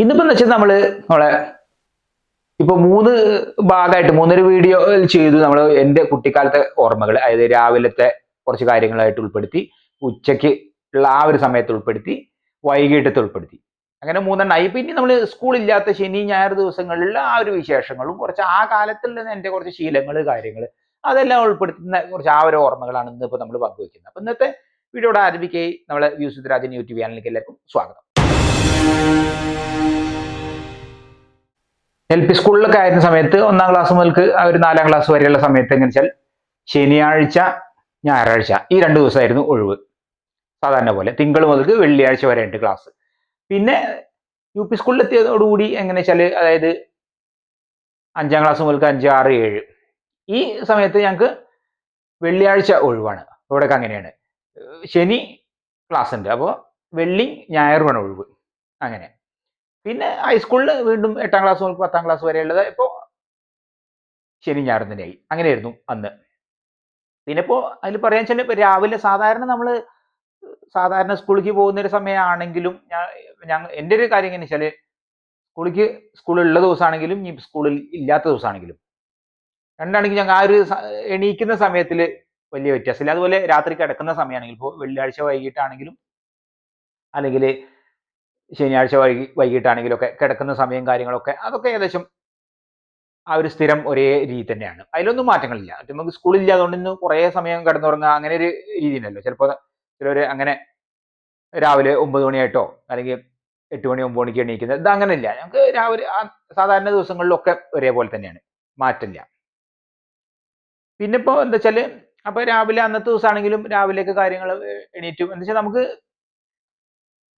ഇന്നിപ്പോ എന്ന് വെച്ചാൽ നമ്മൾ നമ്മളെ ഇപ്പൊ മൂന്ന് ഭാഗമായിട്ട് മൂന്നൊരു വീഡിയോ ചെയ്തു നമ്മൾ എന്റെ കുട്ടിക്കാലത്തെ ഓർമ്മകൾ അതായത് രാവിലത്തെ കുറച്ച് കാര്യങ്ങളായിട്ട് ഉൾപ്പെടുത്തി ഉച്ചയ്ക്ക് ഉള്ള ആ ഒരു സമയത്ത് ഉൾപ്പെടുത്തി വൈകിട്ടത്തെ ഉൾപ്പെടുത്തി. അങ്ങനെ മൂന്നെണ്ണമായി പിന്നെ നമ്മൾ സ്കൂളില്ലാത്ത ശനി ഞായർ ദിവസങ്ങളിലുള്ള ആ ഒരു വിശേഷങ്ങളും കുറച്ച് ആ കാലത്തുള്ള എന്റെ കുറച്ച് ശീലങ്ങൾ കാര്യങ്ങൾ അതെല്ലാം ഉൾപ്പെടുത്തുന്ന കുറച്ച് ആ ഒരു ഓർമ്മകളാണ് ഇന്ന് ഇപ്പോൾ നമ്മൾ പങ്കുവെക്കുന്നത്. അപ്പൊ ഇന്നത്തെ വീഡിയോയുടെ ആരംഭിക്കുകയും നമ്മളെ വ്യൂസ് രാജൻ യൂട്യൂബ് ചാനലിലേക്ക് എല്ലാവർക്കും സ്വാഗതം. എൽ പി സ്കൂളിലൊക്കെ ആയിരുന്ന സമയത്ത് ഒന്നാം ക്ലാസ് മുതൽക്ക് ഒരു നാലാം ക്ലാസ് വരെയുള്ള സമയത്ത് എങ്ങനെ വെച്ചാൽ ശനിയാഴ്ച ഞായറാഴ്ച ഈ രണ്ട് ദിവസമായിരുന്നു ഒഴിവ്. സാധാരണ പോലെ തിങ്കൾ മുതൽക്ക് വെള്ളിയാഴ്ച വരെ ഉണ്ട് ക്ലാസ് പിന്നെ യു പി സ്കൂളിൽ എത്തിയതോടുകൂടി എങ്ങനെ വെച്ചാൽ അതായത് അഞ്ചാം ക്ലാസ് മുതൽക്ക് അഞ്ച് ആറ് ഏഴ്. ഈ സമയത്ത് ഞങ്ങൾക്ക് വെള്ളിയാഴ്ച ഒഴിവാണ്. ഇവിടെയൊക്കെ അങ്ങനെയാണ്. ശനി ക്ലാസ് ഉണ്ട്. അപ്പോൾ വെള്ളി ഞായറുമാണ് ഒഴിവ്. അങ്ങനെ. പിന്നെ ഹൈസ്കൂളിൽ വീണ്ടും എട്ടാം ക്ലാസ് മുതൽ പത്താം ക്ലാസ് വരെ വരെയുള്ളത് ഇപ്പോൾ ശനി ഞായറും തന്നെയായി. അങ്ങനെയായിരുന്നു അന്ന്. പിന്നെ ഇപ്പോൾ അതിൽ പറയാൻ വെച്ചാൽ ഇപ്പോൾ രാവിലെ സാധാരണ നമ്മൾ സാധാരണ സ്കൂളിലേക്ക് പോകുന്ന ഒരു സമയമാണെങ്കിലും ഞാൻ ഞാൻ എന്റെ ഒരു കാര്യം എങ്ങനെ വെച്ചാൽ സ്കൂളിലേക്ക് സ്കൂളുള്ള ദിവസമാണെങ്കിലും ഇനി സ്കൂളിൽ ഇല്ലാത്ത ദിവസമാണെങ്കിലും. രണ്ടാണെങ്കിൽ ഞങ്ങൾ ആ ഒരു എണീക്കുന്ന സമയത്തിൽ വലിയ വ്യത്യാസമില്ല. അതുപോലെ രാത്രി കിടക്കുന്ന സമയമാണെങ്കിൽ ഇപ്പോൾ വെള്ളിയാഴ്ച വൈകിട്ടാണെങ്കിലും അല്ലെങ്കിൽ ശനിയാഴ്ച വൈകി വൈകിട്ടാണെങ്കിലൊക്കെ കിടക്കുന്ന സമയം കാര്യങ്ങളൊക്കെ അതൊക്കെ ഏകദേശം ആ ഒരു സ്ഥിരം ഒരേ രീതി തന്നെയാണ്. അതിലൊന്നും മാറ്റങ്ങളില്ല. മറ്റേ നമുക്ക് സ്കൂളില്ല അതുകൊണ്ട് ഇന്ന് കുറേ സമയം കിടന്നുറങ്ങുക അങ്ങനെ ഒരു രീതി ഉണ്ടല്ലോ ചിലപ്പോൾ ചിലർ അങ്ങനെ രാവിലെ ഒമ്പത് മണിയായിട്ടോ അല്ലെങ്കിൽ എട്ട് മണി ഒമ്പത് മണിക്ക് എണീക്കുന്നത് ഇത് അങ്ങനെയില്ല. ഞങ്ങൾക്ക് രാവിലെ സാധാരണ ദിവസങ്ങളിലൊക്കെ ഒരേപോലെ തന്നെയാണ്. മാറ്റമില്ല. പിന്നെ ഇപ്പോൾ എന്താ വെച്ചാൽ അപ്പോൾ രാവിലെ അന്നത്തെ ദിവസമാണെങ്കിലും രാവിലെയൊക്കെ കാര്യങ്ങൾ എണീറ്റും. എന്താ വെച്ചാൽ നമുക്ക്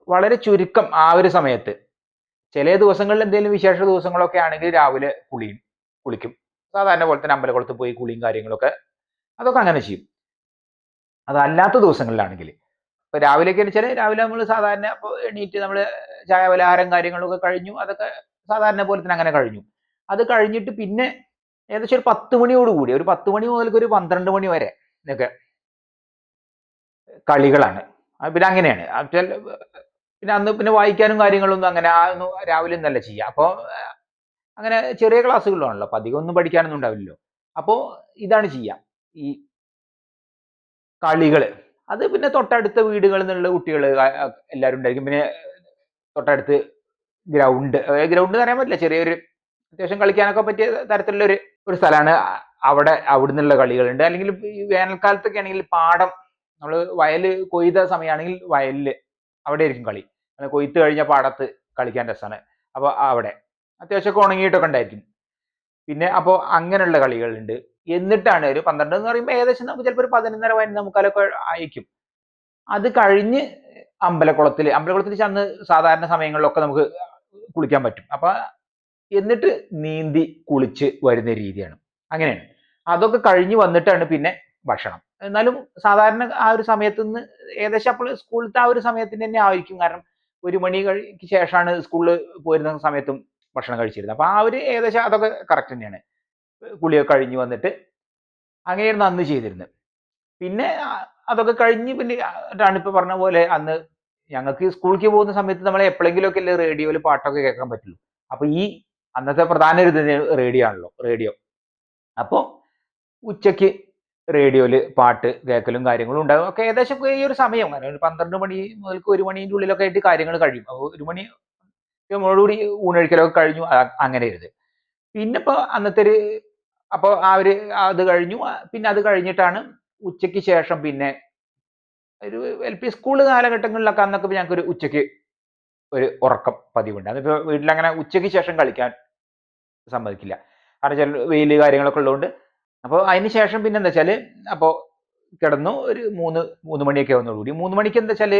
വളരെ ചുരുക്കം ആ ഒരു സമയത്ത്. ചില ദിവസങ്ങളിൽ എന്തെങ്കിലും വിശേഷ ദിവസങ്ങളൊക്കെ ആണെങ്കിൽ രാവിലെ കുളിയും കുളിക്കും. സാധാരണ പോലെ തന്നെ അമ്പലക്കുളത്ത് പോയി കുളിയും കാര്യങ്ങളൊക്കെ അതൊക്കെ അങ്ങനെ ചെയ്യും. അതല്ലാത്ത ദിവസങ്ങളിലാണെങ്കിൽ. ഇപ്പൊ രാവിലെയൊക്കെ വെച്ചാൽ രാവിലെ നമ്മൾ സാധാരണ അപ്പോൾ എണീറ്റ് നമ്മൾ ചായ പലഹാരം കാര്യങ്ങളൊക്കെ കഴിഞ്ഞു. അതൊക്കെ സാധാരണ പോലെ തന്നെ അങ്ങനെ കഴിഞ്ഞു. അത് കഴിഞ്ഞിട്ട് പിന്നെ ഏകദേശം ഒരു പത്ത് മണിയോടുകൂടി ഒരു പത്ത് മണി മുതൽക്ക് ഒരു പന്ത്രണ്ട് മണി വരെ ഇതൊക്കെ കളികളാണ്. പിന്നെ അങ്ങനെയാണ്. പിന്നെ അന്ന് പിന്നെ വായിക്കാനും കാര്യങ്ങളൊന്നും അങ്ങനെ ആ ഒന്നും രാവിലെ ഒന്നല്ല ചെയ്യുക. അപ്പോൾ അങ്ങനെ ചെറിയ ക്ലാസ്സുകളാണല്ലോ അപ്പൊ അധികം ഒന്നും പഠിക്കാനൊന്നും ഉണ്ടാവില്ലല്ലോ. അപ്പോൾ ഇതാണ് ചെയ്യുക. ഈ കളികൾ അത് പിന്നെ തൊട്ടടുത്ത വീടുകളിൽ നിന്നുള്ള കുട്ടികൾ എല്ലാവരും ഉണ്ടായിരിക്കും. പിന്നെ തൊട്ടടുത്ത് ഗ്രൗണ്ട്. ഗ്രൗണ്ട് എന്ന് പറയാൻ പറ്റില്ല. ചെറിയൊരു അത്യാവശ്യം കളിക്കാനൊക്കെ പറ്റിയ തരത്തിലുള്ള ഒരു ഒരു സ്ഥലമാണ്. അവിടെ അവിടെ നിന്നുള്ള കളികളുണ്ട്. അല്ലെങ്കിൽ ഈ വേനൽക്കാലത്തൊക്കെ ആണെങ്കിൽ പാടം. നമ്മൾ വയൽ കൊയ്ത സമയമാണെങ്കിൽ വയലിൽ അവിടെ ആയിരിക്കും കളി. കൊയ്ത്ത് കഴിഞ്ഞ പാടത്ത് കളിക്കാൻ രസമാണ് അപ്പോൾ അവിടെ അത്യാവശ്യമൊക്കെ ഉണങ്ങിയിട്ടൊക്കെ ഉണ്ടായിരിക്കും. പിന്നെ അപ്പോൾ അങ്ങനെയുള്ള കളികളുണ്ട്. എന്നിട്ടാണ് ഒരു പന്ത്രണ്ട് എന്ന് പറയുമ്പോൾ ഏകദേശം നമുക്ക് ചിലപ്പോൾ ഒരു പതിനൊന്നര പതിനൊന്ന് നമുക്കാലൊക്കെ അയക്കും അത് കഴിഞ്ഞ് അമ്പലക്കുളത്തിൽ അമ്പലക്കുളത്തിൽ ചെന്ന് സാധാരണ സമയങ്ങളിലൊക്കെ നമുക്ക് കുളിക്കാൻ പറ്റും. അപ്പൊ എന്നിട്ട് നീന്തി കുളിച്ച് വരുന്ന രീതിയാണ്. അങ്ങനെയാണ്. അതൊക്കെ കഴിഞ്ഞ് വന്നിട്ടാണ് പിന്നെ ഭക്ഷണം. എന്നാലും സാധാരണ ആ ഒരു സമയത്ത് നിന്ന് ഏകദേശം അപ്പോൾ സ്കൂളിലത്തെ ആ ഒരു സമയത്തിന് തന്നെ ആയിരിക്കും. കാരണം ഒരു മണി കഴിക്ക് ശേഷമാണ് സ്കൂളിൽ പോരുന്ന സമയത്തും ഭക്ഷണം കഴിച്ചിരുന്നത്. അപ്പോൾ ആ ഒരു ഏകദേശം അതൊക്കെ കറക്റ്റ് തന്നെയാണ്. കുളിയൊക്കെ കഴിഞ്ഞ് വന്നിട്ട് അങ്ങനെയായിരുന്നു അന്ന് ചെയ്തിരുന്നത്. പിന്നെ അതൊക്കെ കഴിഞ്ഞ് പിന്നെ ഇപ്പൊ പറഞ്ഞ പോലെ അന്ന് ഞങ്ങൾക്ക് സ്കൂളിലേക്ക് പോകുന്ന സമയത്ത് നമ്മളെ എപ്പോഴെങ്കിലും ഒക്കെ അല്ലേ റേഡിയോയിൽ പാട്ടൊക്കെ കേൾക്കാൻ പറ്റുള്ളൂ. അപ്പോൾ ഈ അന്നത്തെ പ്രധാന ഒരു റേഡിയോ ആണല്ലോ റേഡിയോ. അപ്പോൾ ഉച്ചയ്ക്ക് റേഡിയോയിൽ പാട്ട് കേൾക്കലും കാര്യങ്ങളും ഉണ്ടാകും. ഒക്കെ ഏകദേശം ഈ ഒരു സമയം. ഒരു പന്ത്രണ്ട് മണി മുതൽക്ക് ഒരു മണീന്റെ ഉള്ളിലൊക്കെ ആയിട്ട് കാര്യങ്ങൾ കഴിയും. അപ്പോൾ ഒരു മണി നമ്മളോടുകൂടി ഊണഴിക്കലൊക്കെ കഴിഞ്ഞു. അങ്ങനെ ഇരുത് പിന്നെ ഇപ്പോൾ അന്നത്തെ ഒരു അപ്പോൾ ആ ഒരു അത് കഴിഞ്ഞു. പിന്നെ അത് കഴിഞ്ഞിട്ടാണ് ഉച്ചയ്ക്ക് ശേഷം പിന്നെ ഒരു എൽ പി സ്കൂൾ കാലഘട്ടങ്ങളിലൊക്കെ അന്നൊക്കെ ഞങ്ങൾക്ക് ഒരു ഉച്ചയ്ക്ക് ഒരു ഉറക്കം പതിവുണ്ട്. അതിപ്പോൾ വീട്ടിലങ്ങനെ ഉച്ചയ്ക്ക് ശേഷം കളിക്കാൻ സമ്മതിക്കില്ല. കാരണം ചില വെയിൽ കാര്യങ്ങളൊക്കെ ഉള്ളതുകൊണ്ട് അപ്പോൾ അതിന് ശേഷം പിന്നെ എന്താ വെച്ചാൽ അപ്പോൾ കിടന്നു ഒരു മൂന്ന് മൂന്ന് മണിയൊക്കെ വന്നോടുകൂടി മൂന്ന് മണിക്ക് എന്താ വെച്ചാൽ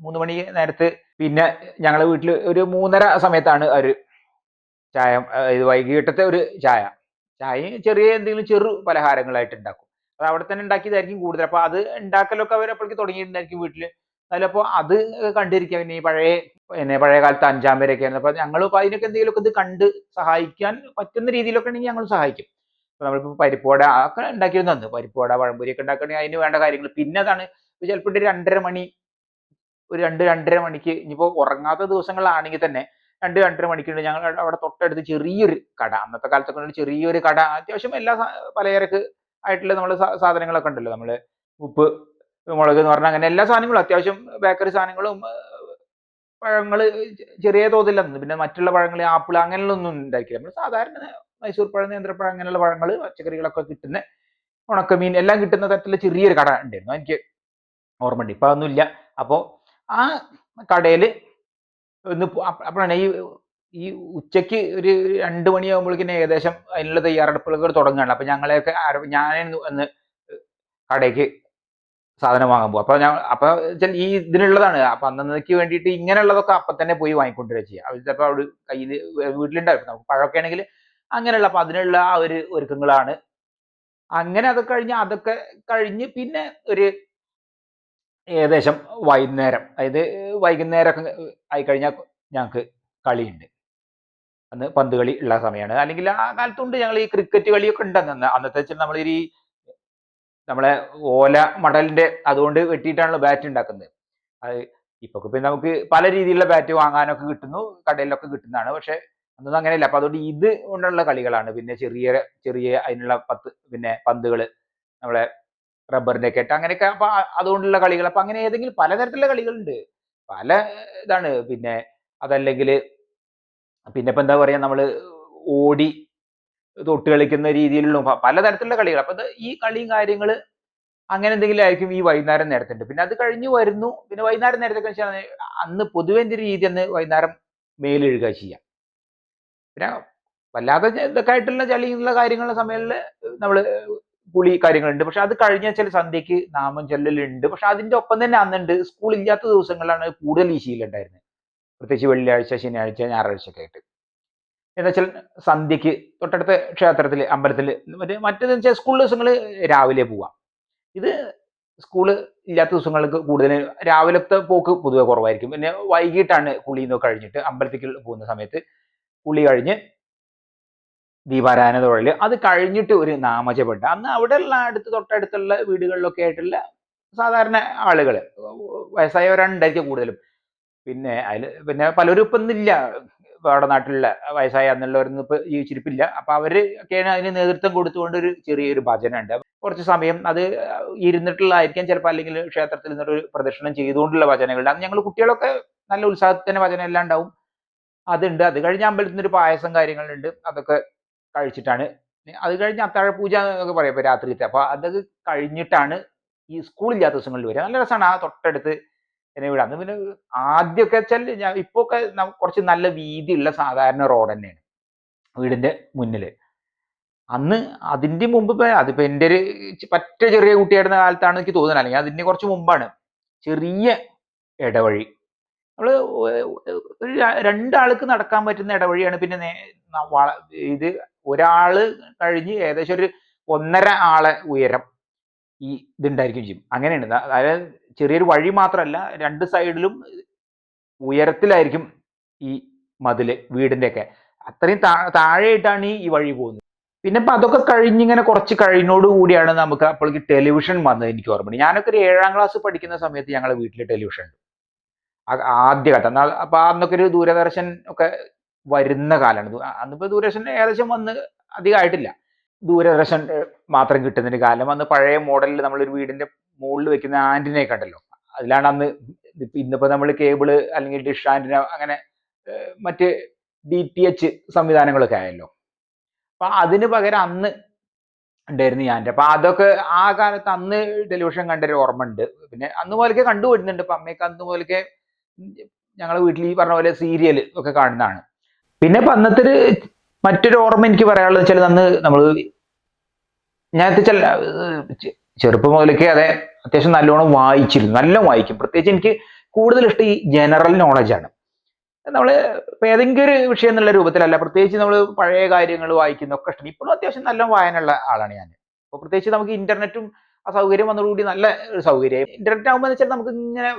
മൂന്ന് മണി നേരത്ത് പിന്നെ ഞങ്ങളെ വീട്ടിൽ ഒരു മൂന്നര സമയത്താണ് ഒരു ചായ ഇത് വൈകിട്ടത്തെ ഒരു ചായ. ചായയും ചെറിയ എന്തെങ്കിലും ചെറു പലഹാരങ്ങളായിട്ട് ഉണ്ടാക്കും. അത് അവിടെ തന്നെ ഉണ്ടാക്കിയതായിരിക്കും കൂടുതൽ. അപ്പോൾ അത് ഉണ്ടാക്കലൊക്കെ അവർ അപ്പോഴേക്ക് തുടങ്ങിയിട്ടുണ്ടായിരിക്കും വീട്ടിൽ അതിലപ്പോൾ അത് കണ്ടിരിക്കുക പിന്നെ ഈ പഴയ പിന്നെ പഴയ കാലത്ത് അഞ്ചാം വരെയൊക്കെ ആയിരുന്നു. അപ്പോൾ ഞങ്ങൾ അതിനൊക്കെ എന്തെങ്കിലുമൊക്കെ ഇത് കണ്ട് സഹായിക്കാൻ പറ്റുന്ന രീതിയിലൊക്കെ ഉണ്ടെങ്കിൽ ഞങ്ങൾ സഹായിക്കും. ഇപ്പൊ നമ്മളിപ്പോ പരിപ്പുവട ഒക്കെ ഉണ്ടാക്കിയിരുന്നു അന്ന്. പരിപ്പുവട പഴംപൊരി ഒക്കെ ഉണ്ടാക്കണമെങ്കിൽ അതിന് വേണ്ട കാര്യങ്ങൾ പിന്നെ അതാണ് ചിലപ്പോൾ ഒരു രണ്ടര മണി ഒരു രണ്ട് രണ്ടര മണിക്ക് ഇനിയിപ്പോ ഉറങ്ങാത്ത ദിവസങ്ങളാണെങ്കിൽ തന്നെ രണ്ട് രണ്ടര മണിക്കുണ്ട് ഞങ്ങൾ അവിടെ തൊട്ടടുത്ത് ചെറിയൊരു കട. അന്നത്തെ കാലത്തൊക്കെ ഒരു ചെറിയൊരു കട. അത്യാവശ്യം എല്ലാ പലചരക്ക് ആയിട്ടുള്ള നമ്മൾ സാധനങ്ങളൊക്കെ ഉണ്ടല്ലോ. നമ്മൾ ഉപ്പ് മുളക് എന്ന് പറഞ്ഞാൽ അങ്ങനെ എല്ലാ സാധനങ്ങളും അത്യാവശ്യം ബേക്കറി സാധനങ്ങളും പഴങ്ങൾ ചെറിയ തോതിലൊന്നും. പിന്നെ മറ്റുള്ള പഴങ്ങൾ ആപ്പിൾ അങ്ങനെയുള്ളൊന്നും ഉണ്ടാക്കില്ല നമ്മൾ സാധാരണ മൈസൂർ പഴം നേന്ത്രപ്പഴം അങ്ങനെയുള്ള പഴങ്ങൾ പച്ചക്കറികളൊക്കെ കിട്ടുന്ന ഉണക്കമീൻ എല്ലാം കിട്ടുന്ന തരത്തിലുള്ള ചെറിയൊരു കട ഉണ്ടായിരുന്നു. എനിക്ക് ഓർമ്മയുണ്ട്. ഇപ്പം അതൊന്നുമില്ല അപ്പോൾ ആ കടയിൽ ഒന്ന് അപ്പ- അപ്പോഴാണ് ഈ ഈ ഉച്ചയ്ക്ക് ഒരു രണ്ട് മണിയാകുമ്പോഴേക്കും ഏകദേശം അതിനുള്ള തയ്യാറെടുപ്പുകളൊക്കെ തുടങ്ങുകയാണ്. അപ്പം ഞങ്ങളെയൊക്കെ ഞാൻ ഒന്ന് കടയ്ക്ക് സാധനം വാങ്ങാൻ പോകും അപ്പോൾ ഞാൻ അപ്പോൾ ഈ ഇതിനുള്ളതാണ്. അപ്പം അന്നേക്ക് വേണ്ടിയിട്ട് ഇങ്ങനെയുള്ളതൊക്കെ അപ്പം തന്നെ പോയി വാങ്ങിക്കൊണ്ടുവരിക ചെയ്യുക അവർ ചിലപ്പോൾ അവിടെ കയ്യിൽ വീട്ടിലുണ്ടായിരുന്നു പഴമൊക്കെ ആണെങ്കിൽ അങ്ങനെയുള്ള അപ്പൊ അതിനുള്ള ആ ഒരു ഒരുക്കങ്ങളാണ്. അങ്ങനെ അതൊക്കെ കഴിഞ്ഞ് അതൊക്കെ കഴിഞ്ഞ് പിന്നെ ഒരു ഏകദേശം വൈകുന്നേരം അതായത് വൈകുന്നേരമൊക്കെ ആയിക്കഴിഞ്ഞാൽ ഞങ്ങൾക്ക് കളിയുണ്ട്. അന്ന് പന്ത് കളി ഉള്ള സമയമാണ്. അല്ലെങ്കിൽ ആ കാലത്തുണ്ട് ഞങ്ങൾ ഈ ക്രിക്കറ്റ് കളിയൊക്കെ ഉണ്ടെന്ന്. അന്നത്തെ വെച്ചാൽ നമ്മൾ ഈ നമ്മളെ ഓല മടലിന്റെ അതുകൊണ്ട് വെട്ടിയിട്ടാണല്ലോ ബാറ്റ് ഉണ്ടാക്കുന്നത്. അത് ഇപ്പൊ പിന്നെ നമുക്ക് പല രീതിയിലുള്ള ബാറ്റ് വാങ്ങാനൊക്കെ കിട്ടുന്നു കടയിലൊക്കെ കിട്ടുന്നതാണ്. പക്ഷെ അന്നൊന്നും അങ്ങനെയല്ല. അപ്പൊ അതുകൊണ്ട് ഇത് കൊണ്ടുള്ള കളികളാണ്. പിന്നെ ചെറിയ ചെറിയ അതിനുള്ള പത്ത് പിന്നെ പന്തുകൾ നമ്മളെ റബ്ബറിന്റെ ഒക്കെ ഇട്ട് അങ്ങനെയൊക്കെ. അപ്പൊ അതുകൊണ്ടുള്ള കളികൾ. അപ്പൊ അങ്ങനെ ഏതെങ്കിലും പലതരത്തിലുള്ള കളികളുണ്ട്. പല ഇതാണ്. പിന്നെ അതല്ലെങ്കിൽ പിന്നെ ഇപ്പൊ എന്താ പറയാ? നമ്മൾ ഓടി തൊട്ട് കളിക്കുന്ന രീതിയിലുള്ള പലതരത്തിലുള്ള കളികൾ. അപ്പൊ ഈ കളിയും കാര്യങ്ങൾ അങ്ങനെ എന്തെങ്കിലും ആയിരിക്കും ഈ വൈകുന്നേരം നേരത്തുണ്ട് പിന്നെ അത് കഴിഞ്ഞു വരുന്നു. പിന്നെ വൈകുന്നേരം നേരത്തെ വെച്ചാൽ അന്ന് പൊതുവെ രീതി? അന്ന് വൈകുന്നേരം മേലെഴുകുക ചെയ്യാം. പിന്നെ വല്ലാതെ ഇതൊക്കെ ആയിട്ടുള്ള ചളിയുള്ള കാര്യങ്ങളുടെ സമയങ്ങളിൽ നമ്മൾ കുളി കാര്യങ്ങളുണ്ട്. പക്ഷെ അത് കഴിഞ്ഞ ചില സന്ധ്യക്ക് നാമം ചൊല്ലലുണ്ട്. പക്ഷെ അതിന്റെ ഒപ്പം തന്നെ അന്നുണ്ട് സ്കൂൾ ഇല്ലാത്ത ദിവസങ്ങളിലാണ് കൂടുതൽ ഈ ശീലം ഉണ്ടായിരുന്നത്. പ്രത്യേകിച്ച് വെള്ളിയാഴ്ച ശനിയാഴ്ച ഞായറാഴ്ച ഒക്കെ ആയിട്ട്. എന്ന് വെച്ചാൽ സന്ധ്യക്ക് തൊട്ടടുത്ത ക്ഷേത്രത്തിൽ അമ്പലത്തിൽ മറ്റേ മറ്റേതെന്ന് വെച്ചാൽ സ്കൂൾ ദിവസങ്ങൾ രാവിലെ പോവാം. ഇത് സ്കൂൾ ഇല്ലാത്ത ദിവസങ്ങൾക്ക് കൂടുതൽ രാവിലത്തെ പോക്ക് പൊതുവെ കുറവായിരിക്കും. പിന്നെ വൈകിട്ടാണ് കുളി നിന്നൊക്കെ കഴിഞ്ഞിട്ട് അമ്പലത്തിൽ പോകുന്ന സമയത്ത് കുളി കഴിഞ്ഞ് ദീപാരാധന തൊഴിൽ അത് കഴിഞ്ഞിട്ട് ഒരു നാമജപുണ്ട് അന്ന് അവിടെയുള്ള അടുത്ത് തൊട്ടടുത്തുള്ള വീടുകളിലൊക്കെ ആയിട്ടുള്ള സാധാരണ ആളുകൾ വയസ്സായവരുണ്ടായിരിക്കും കൂടുതലും. പിന്നെ അതിൽ പിന്നെ പലരും ഇപ്പം ഇന്നില്ല. അവിടെ നാട്ടിലുള്ള വയസ്സായ അന്നുള്ളവരൊന്നും ഇപ്പൊ ജീവിച്ചിരിപ്പില്ല. അപ്പൊ അവർ ഒക്കെയാണ് അതിന് നേതൃത്വം കൊടുത്തുകൊണ്ട് ഒരു ചെറിയൊരു ഭജന ഉണ്ട് കുറച്ച് സമയം അത് ഇരുന്നിട്ടുള്ളതായിരിക്കാം. ചിലപ്പോൾ അല്ലെങ്കിൽ ക്ഷേത്രത്തിൽ നിന്നൊരു പ്രദക്ഷിണം ചെയ്തുകൊണ്ടുള്ള ഭജനകളുണ്ട്. അന്ന് ഞങ്ങൾ കുട്ടികളൊക്കെ നല്ല ഉത്സാഹത്തിന് ഭജന എല്ലാം ഉണ്ടാവും. അതുണ്ട്. അത് കഴിഞ്ഞ് അമ്പലത്തിൽ ഒരു പായസം കാര്യങ്ങളുണ്ട്. അതൊക്കെ കഴിച്ചിട്ടാണ്. അത് കഴിഞ്ഞ് അത്താഴ പൂജ എന്നൊക്കെ പറയാം ഇപ്പൊ രാത്രിത്തെ അപ്പൊ അതൊക്കെ കഴിഞ്ഞിട്ടാണ് ഈ സ്കൂളില്ലാത്ത ദിവസങ്ങളിൽ വരിക. നല്ല രസമാണ് ആ തൊട്ടടുത്ത് എന്നെ വിടാം. അന്ന് പിന്നെ ആദ്യമൊക്കെ വെച്ചാൽ ഞാൻ ഇപ്പൊ ഒക്കെ കുറച്ച് നല്ല വീതിയുള്ള സാധാരണ റോഡ് തന്നെയാണ് വീടിന്റെ മുന്നിൽ. അന്ന് അതിന്റെ മുമ്പ് ഇപ്പൊ എന്റെ ഒരു പറ്റ ചെറിയ കുട്ടിയായിരുന്ന കാലത്താണ് എനിക്ക് തോന്നുന്നത്. അല്ലെങ്കിൽ അതിന്റെ കുറച്ച് മുമ്പാണ് ചെറിയ ഇടവഴി. നമ്മൾ ഒരു രണ്ടാൾക്ക് നടക്കാൻ പറ്റുന്ന ഇടവഴിയാണ് പിന്നെ ഇത് ഒരാൾ കഴിഞ്ഞ് ഏകദേശം ഒരു ഒന്നര ആളെ ഉയരം ഈ ഇതുണ്ടായിരിക്കും ചെയ്യും അങ്ങനെയാണ്. അതായത് ചെറിയൊരു വഴി മാത്രമല്ല രണ്ട് സൈഡിലും ഉയരത്തിലായിരിക്കും ഈ മതിൽ വീടിന്റെ ഒക്കെ അത്രയും താഴെയായിട്ടാണ് ഈ വഴി പോകുന്നത്. പിന്നെ ഇപ്പൊ അതൊക്കെ കഴിഞ്ഞിങ്ങനെ കുറച്ച് കഴിഞ്ഞോട് കൂടിയാണ് നമുക്ക് അപ്പോഴേക്ക് ടെലിവിഷൻ വന്നത് എനിക്ക് ഓർമ്മയുണ്ട്. ഞാനൊക്കെ ഒരു ഏഴാം ക്ലാസ് പഠിക്കുന്ന സമയത്ത് ഞങ്ങളുടെ വീട്ടിൽ ടെലിവിഷൻ ഉണ്ട്. ആദ്യഘട്ടം. എന്നാൽ അപ്പൊ അന്നൊക്കെ ഒരു ദൂരദർശൻ ഒക്കെ വരുന്ന കാലമാണ്. അന്നിപ്പോ ദൂരദർശൻ ഏകദേശം വന്ന് അധികമായിട്ടില്ല. ദൂരദർശൻ മാത്രം കിട്ടുന്ന ഒരു കാലം. അന്ന് പഴയ മോഡലിൽ നമ്മളൊരു വീടിന്റെ മുകളിൽ വെക്കുന്ന ആന്റിനെ കണ്ടല്ലോ അതിലാണ് അന്ന് ഇന്നിപ്പോ നമ്മൾ കേബിൾ അല്ലെങ്കിൽ ഡിഷ് ആന്റിന അങ്ങനെ മറ്റ് ഡി ടി എച്ച് സംവിധാനങ്ങളൊക്കെ ആയല്ലോ. അപ്പൊ അതിന് പകരം അന്ന് ഉണ്ടായിരുന്നു ഞാൻ അപ്പൊ അതൊക്കെ ആ കാലത്ത് അന്ന് ടെലിവിഷൻ കണ്ടൊരു ഓർമ്മ ഉണ്ട് പിന്നെ അന്ന് മുതലൊക്കെ കണ്ടുവരുന്നുണ്ട് ഇപ്പൊ അമ്മയൊക്കെ അന്ന് മുതലൊക്കെ ഞങ്ങളെ വീട്ടിൽ ഈ പറഞ്ഞ പോലെ സീരിയൽ ഒക്കെ കാണുന്നതാണ്. പിന്നെ ഇപ്പൊ അന്നത്തെ മറ്റൊരു ഓർമ്മ എനിക്ക് പറയാനുള്ളത് വെച്ചാൽ അന്ന് നമ്മൾ ഞാൻ ചില ചെറുപ്പം മുതലൊക്കെ അതെ അത്യാവശ്യം നല്ലോണം വായിച്ചിരുന്നു. നല്ല വായിക്കും. പ്രത്യേകിച്ച് എനിക്ക് കൂടുതൽ ഇഷ്ടം ഈ ജനറൽ നോളജാണ് നമ്മൾ ഇപ്പം ഏതെങ്കിലും ഒരു വിഷയം എന്നുള്ള രൂപത്തിലല്ല പ്രത്യേകിച്ച് നമ്മൾ പഴയ കാര്യങ്ങൾ വായിക്കുന്നൊക്കെ ഇഷ്ടം. ഇപ്പോഴും അത്യാവശ്യം നല്ല വായനയുള്ള ആളാണ് ഞാൻ അപ്പോൾ പ്രത്യേകിച്ച് നമുക്ക് ഇന്റർനെറ്റും ആ സൗകര്യം വന്നതോടുകൂടി നല്ല ഒരു സൗകര്യം ഇന്റർനെറ്റ് ആകുമ്പോൾ വെച്ചാൽ നമുക്ക് ഇങ്ങനെ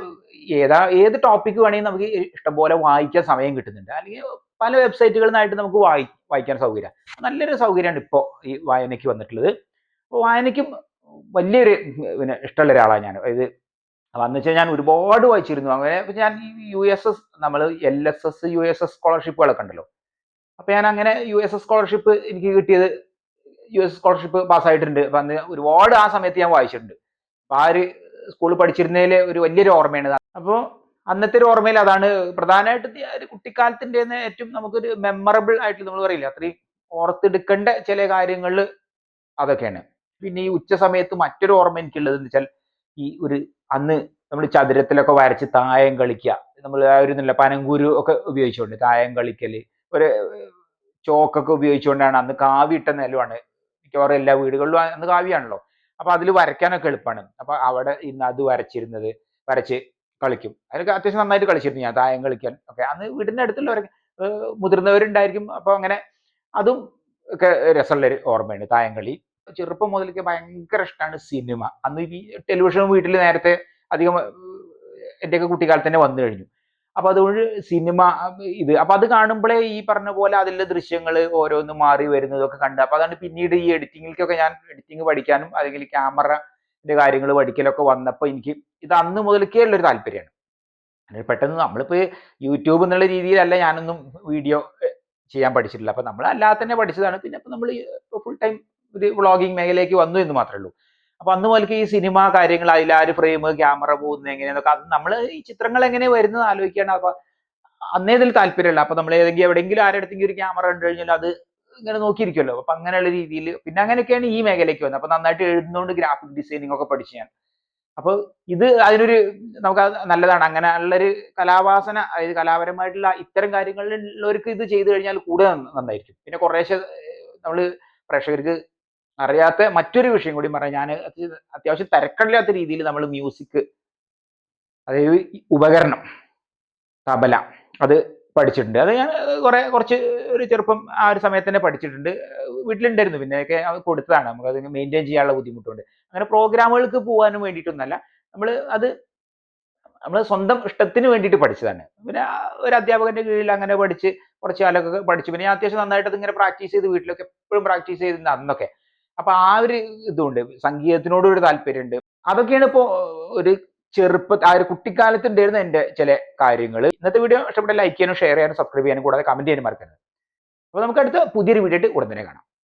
ഏതാ ഏത് ടോപ്പിക്ക് വേണമെങ്കിൽ നമുക്ക് ഇഷ്ടംപോലെ വായിക്കാൻ സമയം കിട്ടുന്നുണ്ട്. അല്ലെങ്കിൽ പല വെബ്സൈറ്റുകളിൽ നിന്നായിട്ട് നമുക്ക് വായി വായിക്കാൻ സൗകര്യം നല്ലൊരു സൗകര്യമാണ് ഇപ്പോൾ ഈ വായനയ്ക്ക് വന്നിട്ടുള്ളത്. അപ്പോൾ വായനയ്ക്കും വലിയൊരു പിന്നെ ഇഷ്ടമുള്ള ഒരാളാണ് ഞാൻ. അതായത് അതെന്ന് വെച്ചാൽ ഞാൻ ഒരുപാട് വായിച്ചിരുന്നു. അങ്ങനെ ഞാൻ യു എസ് എസ് നമ്മൾ L S S U S S സ്കോളർഷിപ്പുകളൊക്കെ ഉണ്ടല്ലോ. അപ്പൊ ഞാൻ അങ്ങനെ യു എസ് എസ് സ്കോളർഷിപ്പ് എനിക്ക് കിട്ടിയത് യു എസ് സ്കോളർഷിപ്പ് പാസ്സായിട്ടുണ്ട്. അപ്പൊ അന്ന് ഒരുപാട് ആ സമയത്ത് ഞാൻ വായിച്ചിട്ടുണ്ട്. ആ ഒരു സ്കൂളിൽ പഠിച്ചിരുന്നതിൽ ഒരു വലിയൊരു ഓർമ്മയാണ്. അപ്പോൾ അന്നത്തെ ഒരു ഓർമ്മയിൽ അതാണ് പ്രധാനമായിട്ട് ഒരു കുട്ടിക്കാലത്തിന്റെ ഏറ്റവും നമുക്കൊരു മെമ്മറബിൾ ആയിട്ട് നമ്മൾ പറയില്ല? അത്രയും ഓർത്തെടുക്കേണ്ട ചില കാര്യങ്ങളിൽ അതൊക്കെയാണ്. പിന്നെ ഈ ഉച്ച സമയത്ത് മറ്റൊരു ഓർമ്മ എനിക്കുള്ളത് എന്ന് വെച്ചാൽ ഈ ഒരു അന്ന് നമ്മൾ ചതുരത്തിലൊക്കെ വരച്ച് തായം കളിക്കുക. നമ്മൾ ആ ഒരു നല്ല പനങ്കൂരു ഒക്കെ ഉപയോഗിച്ചുകൊണ്ട് തായം കളിക്കൽ. ഒരു ചോക്കൊക്കെ ഉപയോഗിച്ചുകൊണ്ടാണ് അന്ന് കാവിട്ട നിലമാണ് മിക്കവാറും എല്ലാ വീടുകളിലും അന്ന് കാവ്യാണല്ലോ. അപ്പൊ അതിൽ വരയ്ക്കാനൊക്കെ എളുപ്പമാണ് അപ്പൊ അവിടെ ഇന്ന് അത് വരച്ചിരുന്നത് വരച്ച് കളിക്കും. അതിനൊക്കെ അത്യാവശ്യം നന്നായിട്ട് കളിച്ചിരുന്നു ഞാൻ തായം കളിക്കാൻ ഒക്കെ. അന്ന് വീടിന്റെ അടുത്തുള്ളവർ മുതിർന്നവരുണ്ടായിരിക്കും. അപ്പൊ അങ്ങനെ അതും ഒക്കെ രസമുള്ളൊരു ഓർമ്മയാണ് തായം കളി. ചെറുപ്പം മുതലൊക്കെ ഭയങ്കര ഇഷ്ടമാണ് സിനിമ. അന്ന് ഈ ടെലിവിഷൻ വീട്ടിൽ നേരത്തെ അധികം എന്റെയൊക്കെ കുട്ടിക്കാലത്ത് തന്നെ വന്നു കഴിഞ്ഞു. അപ്പൊ അതുകൊണ്ട് സിനിമ ഇത് അപ്പൊ അത് കാണുമ്പോഴേ ഈ പറഞ്ഞ പോലെ അതിലെ ദൃശ്യങ്ങൾ ഓരോന്ന് മാറി വരുന്നതൊക്കെ കണ്ട്. അപ്പൊ അതാണ് പിന്നീട് ഈ എഡിറ്റിങ്ങിലേക്കൊക്കെ ഞാൻ എഡിറ്റിംഗ് പഠിക്കാനും അല്ലെങ്കിൽ ക്യാമറയുടെ കാര്യങ്ങൾ പഠിക്കലൊക്കെ വന്നപ്പോൾ എനിക്ക് ഇത് അന്ന് മുതൽക്കേ ഉള്ളൊരു താല്പര്യമാണ് പെട്ടെന്ന് നമ്മളിപ്പോൾ യൂട്യൂബ് എന്നുള്ള രീതിയിലല്ല ഞാനൊന്നും വീഡിയോ ചെയ്യാൻ പഠിച്ചിട്ടില്ല അപ്പൊ നമ്മൾ അല്ലാതെ തന്നെ പഠിച്ചതാണ്. പിന്നെ ഇപ്പൊ നമ്മൾ ഫുൾ ടൈം ഒരു വ്ളോഗിങ് മേഖലയിലേക്ക് വന്നു എന്ന് മാത്രമേ ഉള്ളൂ. അപ്പൊ അന്ന് മുതൽക്ക് ഈ സിനിമ കാര്യങ്ങൾ അതിൽ ആ ഒരു ഫ്രെയിം ക്യാമറ പോകുന്നത് എങ്ങനെയെന്നൊക്കെ അത് നമ്മൾ ഈ ചിത്രങ്ങൾ എങ്ങനെ വരുന്നത് ആലോചിക്കുകയാണ്. അപ്പൊ അന്നേ ഇതിൽ താല്പര്യമില്ല. അപ്പൊ നമ്മൾ ഏതെങ്കിലും എവിടെയെങ്കിലും ആരെടുത്തെങ്കിലും ഒരു ക്യാമറ കണ്ടു കഴിഞ്ഞാൽ അത് ഇങ്ങനെ നോക്കിയിരിക്കുമല്ലോ അപ്പൊ അങ്ങനെയുള്ള രീതിയിൽ പിന്നെ അങ്ങനെയൊക്കെയാണ് ഈ മേഖലയ്ക്ക് വന്നത്. അപ്പൊ നന്നായിട്ട് എഴുതുന്നതുകൊണ്ട് ഗ്രാഫിക് ഡിസൈനിങ് ഒക്കെ പഠിച്ചു ഞാൻ അപ്പൊ ഇത് അതിനൊരു നമുക്ക് നല്ലതാണ്. അങ്ങനെ ഉള്ളൊരു കലാവാസന അതായത് കലാപരമായിട്ടുള്ള ഇത്തരം കാര്യങ്ങളിലുള്ളവർക്ക് ഇത് ചെയ്തു കഴിഞ്ഞാൽ കൂടുതൽ നന്നായിരിക്കും. പിന്നെ കുറേശ്ശെ നമ്മൾ പ്രേക്ഷകർക്ക് അറിയാത്ത മറ്റൊരു വിഷയം കൂടി പറയാം. ഞാൻ അത്യാവശ്യം തിരക്കടില്ലാത്ത രീതിയിൽ നമ്മൾ മ്യൂസിക് അതായത് ഉപകരണം തബല അത് പഠിച്ചിട്ടുണ്ട്. അത് ഞാൻ കുറെ കുറച്ച് ഒരു ചെറുപ്പം ആ ഒരു സമയത്ത് തന്നെ പഠിച്ചിട്ടുണ്ട്. വീട്ടിലുണ്ടായിരുന്നു. പിന്നെയൊക്കെ അത് കൊടുത്തതാണ്. നമുക്ക് അത് മെയിന്റെയിൻ ചെയ്യാനുള്ള ബുദ്ധിമുട്ടുണ്ട്. അങ്ങനെ പ്രോഗ്രാമുകൾക്ക് പോകാനും വേണ്ടിയിട്ടൊന്നല്ല നമ്മൾ അത് നമ്മൾ സ്വന്തം ഇഷ്ടത്തിന് വേണ്ടിയിട്ട് പഠിച്ചതാണ്. പിന്നെ ഒരു അധ്യാപകന്റെ കീഴിൽ അങ്ങനെ പഠിച്ച് കുറച്ച് കാലമൊക്കെ പഠിച്ചു. പിന്നെ ഞാൻ അത്യാവശ്യം നന്നായിട്ട് അതിങ്ങനെ പ്രാക്ടീസ് ചെയ്ത് വീട്ടിലൊക്കെ എപ്പോഴും പ്രാക്ടീസ് ചെയ്തിരുന്ന അന്നൊക്കെ അപ്പൊ ആ ഒരു ഇതുണ്ട്. സംഗീതത്തിനോട് ഒരു താല്പര്യമുണ്ട്. അതൊക്കെയാണ് ഇപ്പോ ഒരു ചെറുപ്പ ആ ഒരു കുട്ടിക്കാലത്ത് ഉണ്ടായിരുന്ന എന്റെ ചില കാര്യങ്ങൾ ഇന്നത്തെ വീഡിയോ ഇഷ്ടപ്പെട്ട ലൈക്ക് ചെയ്യാനും ഷെയർ ചെയ്യാനും സബ്സ്ക്രൈബ് ചെയ്യാനും കൂടാതെ കമന്റ് ചെയ്യാനും മറക്കരുത്. അപ്പൊ നമുക്ക് അടുത്ത പുതിയൊരു വീഡിയോ ആയിട്ട് ഉടൻ തന്നെ കാണാം.